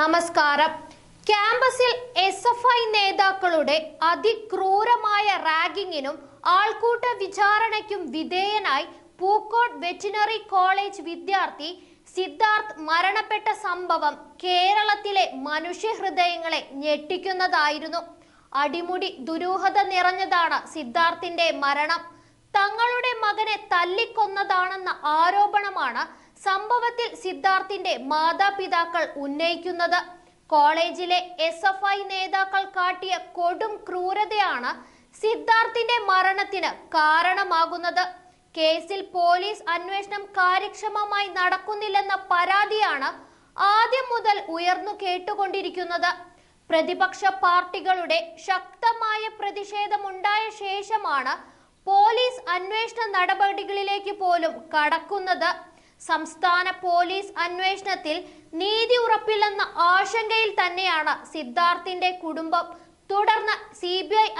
നമസ്കാരം. ക്യാമ്പസിൽ S F I നേതാക്കളുടെ അതിക്രൂരമായ റാഗിങ്ങിനും ആൾക്കൂട്ട വിചാരണയ്ക്കും വിധേയനായി പൂക്കോട് വെറ്റിനറി കോളേജ് വിദ്യാർത്ഥി സിദ്ധാർത്ഥ് മരണപ്പെട്ട സംഭവം കേരളത്തിലെ മനുഷ്യഹൃദയങ്ങളെ ഞെട്ടിക്കുന്നതായിരുന്നു. അടിമുടി ദുരൂഹത നിറഞ്ഞതാണ് സിദ്ധാർത്ഥിന്റെ മരണം. തങ്ങളുടെ മകനെ തല്ലിക്കൊന്നതാണെന്ന ആരോപണമാണ് സംഭവത്തിൽ സിദ്ധാർത്ഥിന്റെ മാതാപിതാക്കൾ ഉന്നയിക്കുന്നത്. കോളേജിലെ എസ് എഫ് ഐ നേതാക്കൾ കാട്ടിയ കൊടും ക്രൂരതയാണ് സിദ്ധാർത്ഥിന്റെ മരണത്തിന് കാരണമാകുന്നത്. കേസിൽ പോലീസ് അന്വേഷണം കാര്യക്ഷമമായി നടക്കുന്നില്ലെന്ന പരാതിയാണ് ആദ്യം മുതൽ ഉയർന്നു കേട്ടുകൊണ്ടിരിക്കുന്നത്. പ്രതിപക്ഷ പാർട്ടികളുടെ ശക്തമായ പ്രതിഷേധമുണ്ടായ ശേഷമാണ് പോലീസ് അന്വേഷണ നടപടികളിലേക്ക് പോലും കടക്കുന്നത്. സംസ്ഥാന പോലീസ് അന്വേഷണത്തിൽ നീതി ഉറപ്പില്ലെന്ന ആശങ്കയിൽ തന്നെയാണ് സിദ്ധാർത്ഥിന്റെ കുടുംബം. തുടർന്ന് സി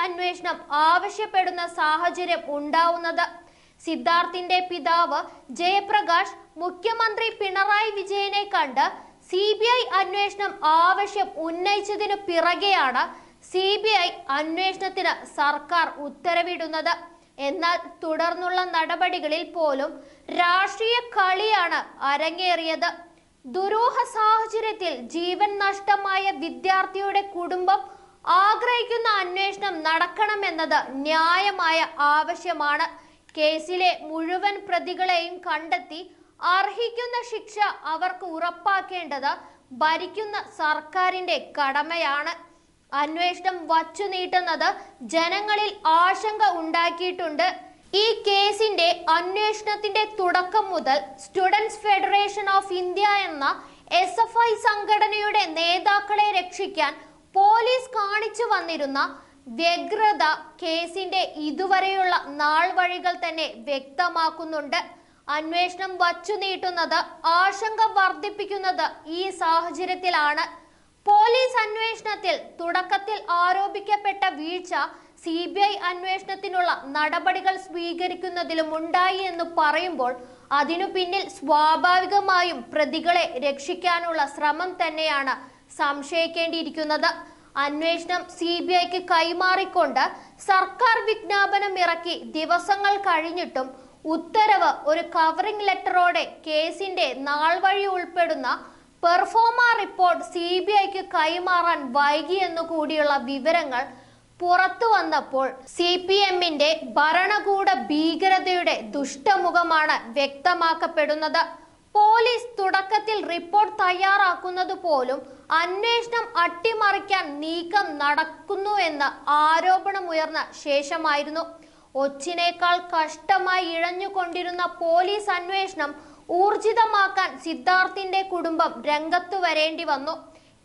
അന്വേഷണം ആവശ്യപ്പെടുന്ന സാഹചര്യം ഉണ്ടാവുന്നത്. സിദ്ധാർത്ഥിന്റെ പിതാവ് ജയപ്രകാശ് മുഖ്യമന്ത്രി പിണറായി വിജയനെ കണ്ട് സി ബി ഐ അന്വേഷണം ആവശ്യം ഉന്നയിച്ചതിനു പിറകെയാണ് സി ബി ഐ അന്വേഷണത്തിന് സർക്കാർ ഉത്തരവിടുന്നത്. എന്നാൽ തുടർന്നുള്ള നടപടികളിൽ പോലും രാഷ്ട്രീയ കളിയാണ് അരങ്ങേറിയത്. ദുരൂഹ സാഹചര്യത്തിൽ ജീവൻ നഷ്ടമായ വിദ്യാർത്ഥിയുടെ കുടുംബം ആഗ്രഹിക്കുന്ന അന്വേഷണം നടക്കണമെന്നത് ന്യായമായ ആവശ്യമാണ്. കേസിലെ മുഴുവൻ പ്രതികളെയും കണ്ടെത്തി അർഹിക്കുന്ന ശിക്ഷ അവർക്ക് ഉറപ്പാക്കേണ്ടത് ഭരിക്കുന്ന സർക്കാരിന്റെ കടമയാണ്. അന്വേഷണം വച്ചു നീട്ടുന്നത് ജനങ്ങളിൽ ആശങ്ക ഉണ്ടാക്കിയിട്ടുണ്ട്. ഈ കേസിന്റെ അന്വേഷണത്തിന്റെ തുടക്കം മുതൽ സ്റ്റുഡൻസ് ഫെഡറേഷൻ ഓഫ് ഇന്ത്യ എന്ന എസ് എഫ് ഐ സംഘടനയുടെ നേതാക്കളെ രക്ഷിക്കാൻ പോലീസ് കാണിച്ചു വന്നിരുന്ന വ്യഗ്രത കേസിന്റെ ഇതുവരെയുള്ള നാൾ വഴികൾ തന്നെ വ്യക്തമാക്കുന്നുണ്ട്. അന്വേഷണം വച്ചു നീട്ടുന്നത് ആശങ്ക വർദ്ധിപ്പിക്കുന്നത് ഈ സാഹചര്യത്തിലാണ്. പോലീസ് അന്വേഷണത്തിൽ തുടക്കത്തിൽ ആരോപിക്കപ്പെട്ട വീഴ്ച സി ബി ഐ അന്വേഷണത്തിനുള്ള നടപടികൾ സ്വീകരിക്കുന്നതിലും ഉണ്ടായി എന്ന് പറയുമ്പോൾ അതിനു പിന്നിൽ സ്വാഭാവികമായും പ്രതികളെ രക്ഷിക്കാനുള്ള ശ്രമം തന്നെയാണ് സംശയിക്കേണ്ടിയിരിക്കുന്നത്. അന്വേഷണം സി ബി ഐക്ക് കൈമാറിക്കൊണ്ട് സർക്കാർ വിജ്ഞാപനം ഇറക്കി ദിവസങ്ങൾ കഴിഞ്ഞിട്ടും ഉത്തരവ് ഒരു കവറിംഗ് ലെറ്ററോടെ കേസിന്റെ നാൾ വഴി ഉൾപ്പെടുന്ന പെർഫോമ റിപ്പോർട്ട് സി ബി ഐക്ക് കൈമാറാൻ വൈകിയെന്നു കൂടിയുള്ള വിവരങ്ങൾ പുറത്തു വന്നപ്പോൾ സി പി എമ്മിന്റെ ഭരണകൂട ഭീകരതയുടെ ദുഷ്ടമുഖമാണ് വ്യക്തമാക്കപ്പെടുന്നത്. പോലീസ് തുടക്കത്തിൽ റിപ്പോർട്ട് തയ്യാറാക്കുന്നത് പോലും അന്വേഷണം അട്ടിമറിക്കാൻ നീക്കം നടക്കുന്നു എന്ന് ആരോപണമുയർന്ന ശേഷമായിരുന്നു. ഒച്ചിനേക്കാൾ കഷ്ടമായി ഇഴഞ്ഞുകൊണ്ടിരുന്ന പോലീസ് അന്വേഷണം ഊർജിതമാക്കാൻ സിദ്ധാർത്ഥിന്റെ കുടുംബം രംഗത്തു വരേണ്ടി വന്നു.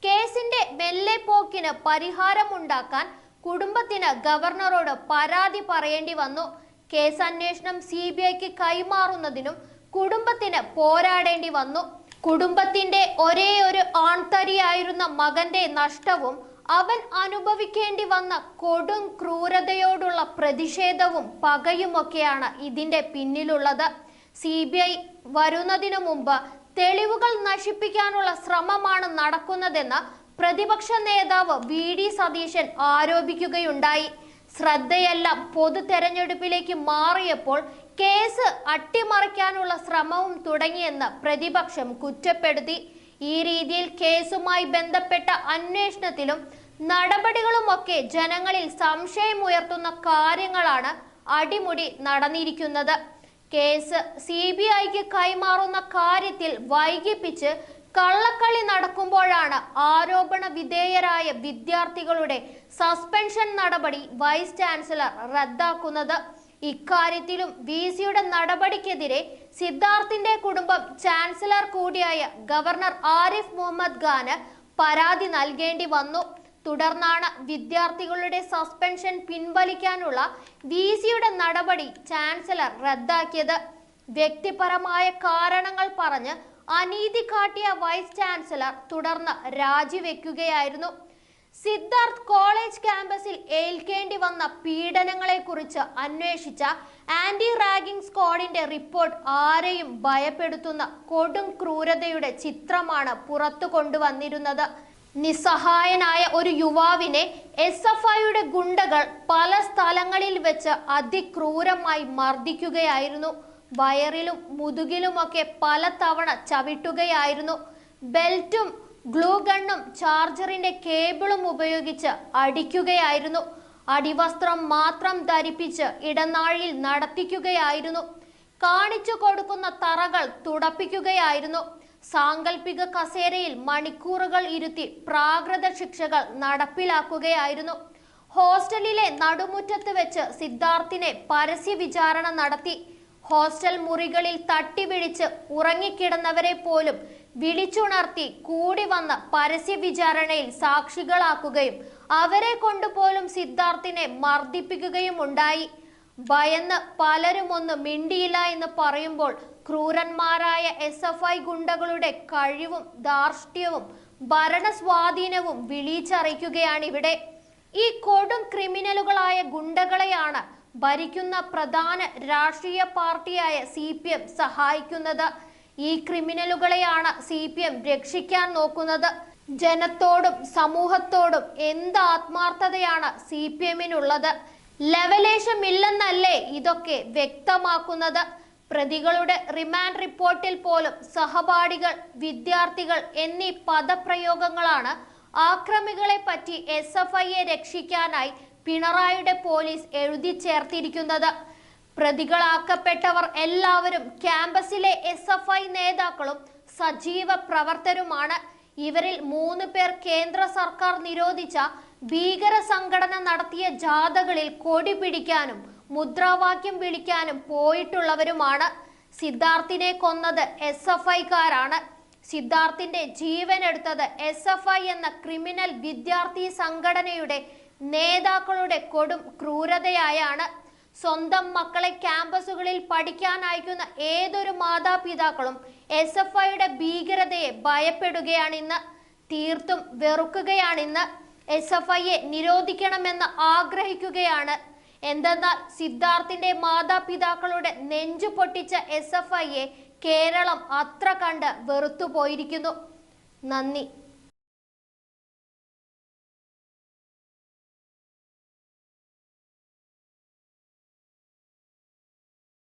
കേസിന്റെ മെല്ലെ പോക്കിന് പരിഹാരമുണ്ടാക്കാൻ കുടുംബത്തിന് ഗവർണറോട് പരാതി പറയേണ്ടി വന്നു. കേസ് അന്വേഷണം സി ബി ഐക്ക് കൈമാറുന്നതിനും കുടുംബത്തിന് പോരാടേണ്ടി വന്നു. കുടുംബത്തിന്റെ ഒരേ ഒരു ആൺതരിയായിരുന്ന മകന്റെ നഷ്ടവും അവൻ അനുഭവിക്കേണ്ടി വന്ന കൊടും ക്രൂരതയോടുള്ള പ്രതിഷേധവും പകയുമൊക്കെയാണ് ഇതിന്റെ പിന്നിലുള്ളത്. സി ബി ഐ വരുന്നതിനു മുമ്പ് തെളിവുകൾ നശിപ്പിക്കാനുള്ള ശ്രമമാണ് നടക്കുന്നതെന്ന് പ്രതിപക്ഷ നേതാവ് വി ഡി സതീശൻ ആരോപിക്കുകയുണ്ടായി. ശ്രദ്ധയല്ല പൊതു തെരഞ്ഞെടുപ്പിലേക്ക് മാറിയപ്പോൾ കേസ് അട്ടിമറിക്കാനുള്ള ശ്രമവും തുടങ്ങിയെന്ന് പ്രതിപക്ഷം കുറ്റപ്പെടുത്തി. ഈ രീതിയിൽ കേസുമായി ബന്ധപ്പെട്ട അന്വേഷണത്തിലും നടപടികളുമൊക്കെ ജനങ്ങളിൽ സംശയം ഉയർത്തുന്ന കാര്യങ്ങളാണ് അടിമുടി നടന്നിരിക്കുന്നത്. കേസ് സി ബി ഐക്ക് കൈമാറുന്ന കാര്യത്തിൽ വൈകിപ്പിച്ച് കള്ളക്കളി നടക്കുമ്പോഴാണ് ആരോപണ വിധേയരായ വിദ്യാർത്ഥികളുടെ സസ്പെൻഷൻ നടപടി വൈസ് ചാൻസലർ റദ്ദാക്കുന്നത്. ഇക്കാര്യത്തിലും വി സിയുടെ നടപടിക്കെതിരെ സിദ്ധാർത്ഥിന്റെ കുടുംബം ചാൻസലർ കൂടിയായ ഗവർണർ ആരിഫ് മുഹമ്മദ് ഖാന് പരാതി നൽകേണ്ടി വന്നു. തുടർന്നാണ് വിദ്യാർത്ഥികളുടെ സസ്പെൻഷൻ പിൻവലിക്കാനുള്ള വി സിയുടെ നടപടി ചാൻസലർ റദ്ദാക്കിയത്. വ്യക്തിപരമായ കാരണങ്ങൾ പറഞ്ഞ് അനീതി കാട്ടിയ വൈസ് ചാൻസലർ തുടർന്ന് രാജിവെക്കുകയായിരുന്നു. സിദ്ധാർത്ഥ് കോളേജ് ക്യാമ്പസിൽ ഏൽക്കേണ്ടി വന്ന പീഡനങ്ങളെക്കുറിച്ച് അന്വേഷിച്ച ആന്റി റാഗിംഗ് സ്ക്വാഡിന്റെ റിപ്പോർട്ട് ആരെയും ഭയപ്പെടുത്തുന്ന കൊടും ക്രൂരതയുടെ ചിത്രമാണ് പുറത്തു കൊണ്ടുവന്നിരുന്നത്. നിസ്സഹായനായ ഒരു യുവാവിനെ എസ് എഫ് ഐയുടെ ഗുണ്ടകൾ പല സ്ഥലങ്ങളിൽ വെച്ച് അതിക്രൂരമായി മർദ്ദിക്കുകയായിരുന്നു. വയറിലും മുതുകിലുമൊക്കെ പല തവണ ചവിട്ടുകയായിരുന്നു. ബെൽറ്റും ഗ്ലൂ ഗണ്ണും ചാർജറിന്റെ കേബിളും ഉപയോഗിച്ച് അടിക്കുകയായിരുന്നു. അടിവസ്ത്രം മാത്രം ധരിപ്പിച്ച് ഇടനാഴിയിൽ നടത്തിക്കുകയായിരുന്നു. കാണിച്ചു കൊടുക്കുന്ന തറകൾ തുടപ്പിക്കുകയായിരുന്നു. സാങ്കല്പിക കസേരയിൽ മണിക്കൂറുകൾ ഇരുത്തി പ്രാകൃത ശിക്ഷകൾ നടപ്പിലാക്കുകയായിരുന്നു. ഹോസ്റ്റലിലെ നടുമുറ്റത്ത് വെച്ച് സിദ്ധാർത്ഥിനെ പരസ്യ വിചാരണ നടത്തി. ഹോസ്റ്റൽ മുറികളിൽ തട്ടിവിളിച്ച് ഉറങ്ങിക്കിടന്നവരെ പോലും വിളിച്ചുണർത്തി കൂടി വന്ന പരസ്യ വിചാരണയിൽ സാക്ഷികളാക്കുകയും അവരെ കൊണ്ടുപോലും സിദ്ധാർത്ഥിനെ മർദ്ദിപ്പിക്കുകയും ഉണ്ടായി. ഭയന്ന് പലരും ഒന്ന് മിണ്ടിയില്ല എന്ന് പറയുമ്പോൾ ക്രൂരന്മാരായ എസ് എഫ് ഐ ഗുണ്ടകളുടെ കഴിവും ധാർഷ്ട്യവും ഭരണസ്വാധീനവും വിളിച്ചറിയിക്കുകയാണ് ഇവിടെ ഈ കൊടും ക്രിമിനലുകളായ ഗുണ്ടകളെയാണ് ഭരിക്കുന്ന പ്രധാന രാഷ്ട്രീയ പാർട്ടിയായ സി പി എം സഹായിക്കുന്നത്. ഈ ക്രിമിനലുകളെയാണ് സി പി എം രക്ഷിക്കാൻ നോക്കുന്നത്. ജനത്തോടും സമൂഹത്തോടും എന്ത് ആത്മാർത്ഥതയാണ് സി പി എമ്മിനുള്ളത്? ലവലേശമില്ലെന്നല്ലേ ഇതൊക്കെ വ്യക്തമാക്കുന്നത്? പ്രതികളുടെ റിമാൻഡ് റിപ്പോർട്ടിൽ പോലും സഹപാഠികൾ വിദ്യാർത്ഥികൾ എന്നീ പദപ്രയോഗങ്ങളാണ് ആക്രമികളെ പറ്റി എസ് എഫ് ഐയെ രക്ഷിക്കാനായി പിണറായിയുടെ പോലീസ് എഴുതി ചേർത്തിരിക്കുന്നത്. പ്രതികളാക്കപ്പെട്ടവർ എല്ലാവരും ക്യാമ്പസിലെ എസ് എഫ് ഐ നേതാക്കളും സജീവ പ്രവർത്തകരുമാണ് ഇവരിൽ മൂന്ന് പേർ കേന്ദ്ര സർക്കാർ നിരോധിച്ച ഭീകര സംഘടന നടത്തിയ ജാഥകളിൽ കൊടി പിടിക്കാനും മുദ്രാവാക്യം വിളിക്കാനും പോയിട്ടുള്ളവരുമാണ്. സിദ്ധാർത്ഥിനെ കൊന്നത് എസ് എഫ് ഐക്കാരാണ്. സിദ്ധാർത്ഥിന്റെ ജീവൻ എടുത്തത് എസ് എഫ് ഐ എന്ന ക്രിമിനൽ വിദ്യാർത്ഥി സംഘടനയുടെ നേതാക്കളുടെ കൊടും ക്രൂരതയായാണ് സ്വന്തം മക്കളെ ക്യാമ്പസുകളിൽ പഠിക്കാൻ അയക്കുന്ന ഏതൊരു മാതാപിതാക്കളും എസ് എഫ് ഐയുടെ ഭീകരതയെ ഭയപ്പെടുകയാണിന്ന്. തീർത്തും വെറുക്കുകയാണിന്ന് എസ് എഫ് ഐയെ നിരോധിക്കണമെന്ന് ആഗ്രഹിക്കുകയാണ്. എന്തെന്നാൽ സിദ്ധാർത്ഥിന്റെ മാതാപിതാക്കളുടെ നെഞ്ചു പൊട്ടിച്ച എസ് എഫ് ഐയെ കേരളം അത്ര കണ്ട് വെറുത്തുപോയിരിക്കുന്നു. നന്ദി.